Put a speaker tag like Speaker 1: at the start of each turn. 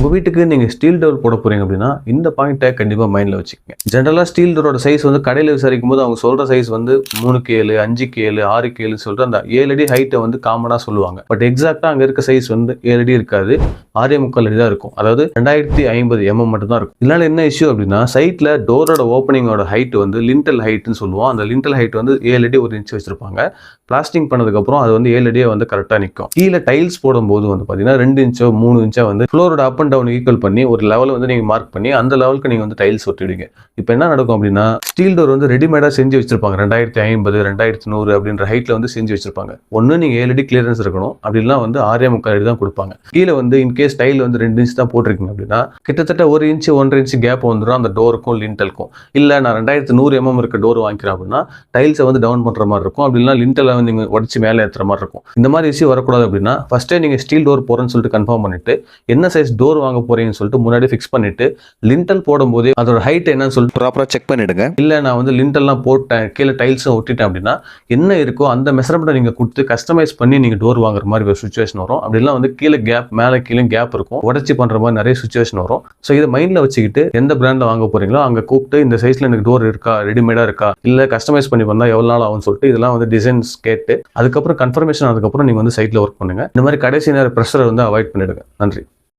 Speaker 1: உங்கள் வீட்டுக்கு நீங்கள் ஸ்டீல் டோர் போட போறீங்க அப்படின்னா இந்த பாயிண்ட்டை கண்டிப்பாக மைண்டில் வச்சுக்கோங்க. ஜென்ரலாக ஸ்டீல் டோரோட சைஸ் வந்து கடையில் விசாரிக்கும் போது அவங்க சொல்கிற சைஸ் வந்து மூணுக்கு ஏழு அஞ்சுக்கு ஏழு ஆறுக்கு ஏழு சொல்லிட்டு அந்த ஏழு அடி ஹைட்டை வந்து காமனாக சொல்லுவாங்க. பட் எக்ஸாக்டாக அங்கே இருக்க சைஸ் வந்து ஏழு அடி இருக்காது. ஆறே முக்கால் அடி தான் இருக்கும். அதாவது ரெண்டாயிரத்தி ஐம்பது எம்எம் மட்டும் தான் இருக்கும். இதனால என்ன இஷ்யூ அப்படின்னா சைட்டில் டோரோட ஓப்பனிங்கோட ஹைட் வந்து லிண்டல் ஹைட்னு சொல்லுவோம். அந்த லிண்டல் ஹைட் வந்து ஏழு அடி ஒரு இன்ச் வச்சிருப்பாங்க. பிளாஸ்டிங் பண்ணதுக்கப்புறம் அது வந்து ஏழு அடியே வந்து கரெக்டாக நிற்கும் கீழே டைல்ஸ் போடும்போது வந்து பார்த்தீங்கன்னா ரெண்டு இன்ச்சோ மூணு இன்ச்சோ வந்து ஃப்ளோரோட அப் அண்ட் டவுன் ஈக்குவல் பண்ணி ஒரு லெவலை வந்து நீங்கள் மார்க் பண்ணி அந்த லெவலுக்கு நீங்கள் வந்து டைல்ஸ் ஒட்டிடுவீங்க இப்போ என்ன நடக்கும் அப்படின்னா ஸ்டீல் டோர் வந்து ரெடிமேடாக செஞ்சு வச்சிருப்பாங்க. ரெண்டாயிரத்தி ஐம்பது ரெண்டாயிரத்தி நூறு அப்படின்ற ஹைட்டில் வந்து செஞ்சு வச்சிருப்பாங்க. ஒன்று நீங்கள் ஏழு அடி கிளியரன்ஸ் இருக்கணும். அப்படின்னா வந்து ஆறே முக்கால் அடி தான் கொடுப்பாங்க. கீழே வந்து இன்கேஸ் டைல் வந்து ரெண்டு இன்ச் தான் போட்டிருக்கீங்க அப்படின்னா கிட்டத்தட்ட ஒரு இன்ச் ஒன்றரை இன்ச் கேப் வந்துடும். அந்த டோருக்கும் லிண்டலுக்கும் இல்லை நான் ரெண்டாயிரத்தி நூறு எம்எம் இருக்க டோர் வாங்கிக்கிறேன் அப்படின்னா டைல்ஸை வந்து டவுன் பண்ணுற மாதிரி இருக்கும். அப்படின்னா லிண்டலை வந்து நீங்கள் உடச்சி மேலே ஏற்றுற மாதிரி இருக்கும். இந்த மாதிரி இஷ்யூ வரக்கூடாது அப்படின்னா ஃபஸ்ட்டே நீங்கள் ஸ்டீல் டோர் போகிறேன்னு சொல்லிட்டு கன்ஃபார்ம் பண்ணிட்டு என்ன சைஸ் டோர் வாங்க போறீங்கன்னு சொல்லிட்டு முன்னாடி ஃபிக்ஸ் பண்ணிட்டு லிண்டல் போடும்போது அதோட ஹைட் என்னன்னு சொல்லிட்டு
Speaker 2: ப்ராப்பராக செக் பண்ணிடுங்க.
Speaker 1: இல்லை நான் வந்து லிண்டல்லாம் போட்டேன். கீழே டைல்ஸும் ஒட்டிட்டேன் அப்படின்னா என்ன இருக்கோ அந்த மெஷர்மெண்ட்டை நீங்கள் கொடுத்து கஸ்டமைஸ் பண்ணி நீங்கள் டோர் வாங்குற மாதிரி ஒரு சுச்சுவேஷன் வரும். அப்படிலாம் வந்து கீழே கேப் மேலே கீழே கேப் இருக்கும். உடச்சி பண்ணுற மாதிரி நிறைய சுச்சுவேஷன் வரும். ஸோ இதை மைண்டில் வச்சுக்கிட்டு எந்த பிராண்டில் வாங்க போறீங்களோ அங்கே கூப்பிட்டு இந்த சைஸில் எனக்கு டோர் இருக்கா ரெடிமேடாக இருக்கா இல்லை கஸ்டமைஸ் பண்ணி பண்ணால் எவ்வளோ நாள் ஆகும்னு சொல்லிட்டு இதெல்லாம் வந்து டிசைன்ஸ் கேட்டு அதுக்கப்புறம் கன்ஃபர்மேஷன் அதுக்கப்புறம் நீங்கள் வந்து சைட்டில் ஒர்க் பண்ணுங்க. இந்த மாதிரி கடைசி நேர ப்ரெஷரை வந்து அவாய்ட் பண்ணிடுங்க. நன்றி.